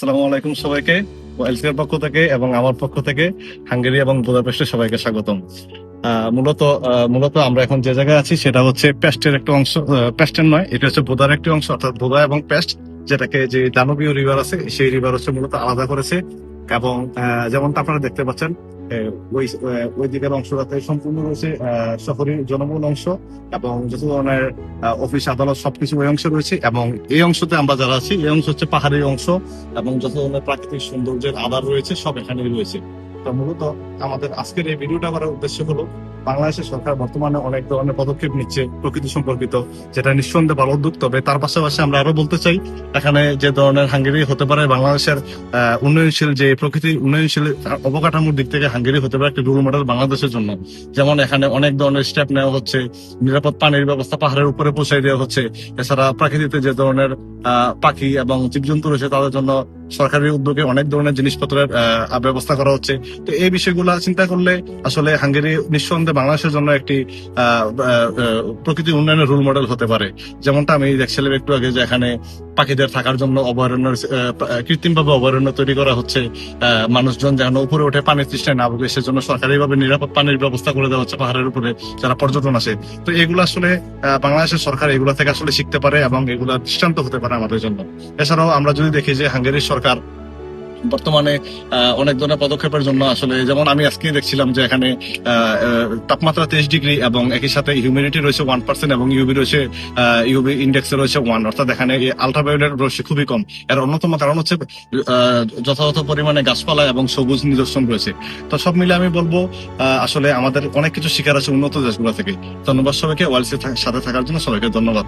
আসসালামু আলাইকুম সবাইকে। ওয়েলসের পক্ষ থেকে এবং আমার পক্ষ থেকে হাঙ্গেরি এবং বুদাপেস্টে সবাইকে স্বাগতম। মূলত মূলত আমরা এখন যে জায়গায় আছি সেটা হচ্ছে পেস্টের একটা অংশ পেস্টের নয়, এটা হচ্ছে বোদার একটি অংশ, অর্থাৎ বোদা এবং পেস্ট যেটাকে যে দানবীয় রিভার আছে, সেই রিভার হচ্ছে মূলত আলাদা করেছে এবং যেমনটা আপনারা দেখতে পাচ্ছেন ওই ওই দিকের অংশটাতে সম্পূর্ণ রয়েছে শহরের জনবহুল অংশ এবং যত ধরনের অফিস, আদালত সবকিছু ওই অংশে রয়েছে এবং এই অংশতে আমরা যারা আছি, এই অংশ হচ্ছে পাহাড়ি অংশ এবং যত ধরনের প্রাকৃতিক সৌন্দর্যের আধার রয়েছে সব এখানেই রয়েছে। তো মূলত আমাদের আজকের এই ভিডিওটা করার উদ্দেশ্য হলো বাংলাদেশের সরকার বর্তমানে অনেক ধরনের পদক্ষেপ নিচ্ছে প্রকৃতি সম্পর্কিত, যেটা নিঃসন্দেহে ভালো উদ্যোগ। তবে তার পাশাপাশি আমরা আরও বলতে চাই, এখানে যে ধরনের হাঙ্গেরি হতে পারে, বাংলাদেশের উন্নয়নশীল যে প্রকৃতি উন্নয়নশীল অবকাঠামোর দিক থেকে হাঙ্গেরি হতে পারে একটি রোল মডেল বাংলাদেশের জন্য। যেমন এখানে অনেক ধরনের স্টেপ নেওয়া হচ্ছে, নিরাপদ পানির ব্যবস্থা পাহাড়ের উপরে পৌঁছাই দেওয়া হচ্ছে। এছাড়া প্রাকৃতিতে যে ধরনের পাখি এবং জীবজন্তু রয়েছে, তাদের জন্য সরকারি উদ্যোগে অনেক ধরনের জিনিসপত্রের ব্যবস্থা করা হচ্ছে। তো এই বিষয়গুলো চিন্তা করলে আসলে হাঙ্গেরি নিঃসন্দেহে বাংলাদেশের জন্য একটি প্রকৃতি উন্নয়নের রোল মডেল হতে পারে। যেমনটা আমি দেখছিলাম একটু আগে যে এখানে পাখিদের থাকার জন্য অভয়ারণ্য কৃত্রিম ভাবে অভয়ারণ্য তৈরি করা হচ্ছে মানুষজন যেন উপরে উঠে পানির তৃষ্ণায় না ভোগে। সেজন্য সরকারিভাবে নিরাপদ পানির ব্যবস্থা করে দেওয়া হচ্ছে পাহাড়ের উপরে, যারা পর্যটন আসে। তো এগুলো আসলে বাংলাদেশের সরকার এগুলো থেকে আসলে শিখতে পারে এবং এগুলো দৃষ্টান্ত হতে পারে আমাদের জন্য। এছাড়াও আমরা যদি দেখি যে হাঙ্গেরির সরকার বর্তমানে অনেক ধরনের পদক্ষেপের জন্য আসলে, যেমন আমি আজকে দেখছিলাম যে এখানে তাপমাত্রা তেইশ ডিগ্রি এবং একই সাথে হিউমিডিটি রয়েছে ওয়ান পার্সেন্ট এবং ইউবি রয়েছে ইউবি ইন্ডেক্স রয়েছে ওয়ান অর্থাৎ এখানে আলট্রাভায়োলেট রয়েছে খুবই কম। এর অন্যতম কারণ হচ্ছে যথাযথ পরিমাণে গাছপালা এবং সবুজ নিদর্শন রয়েছে। তো সব মিলে আমি বলব আসলে আমাদের অনেক কিছু শিকার আছে উন্নত দেশগুলো থেকে। ধন্যবাদ সবাইকে ওয়াইলসের সাথে থাকার জন্য সবাইকে ধন্যবাদ।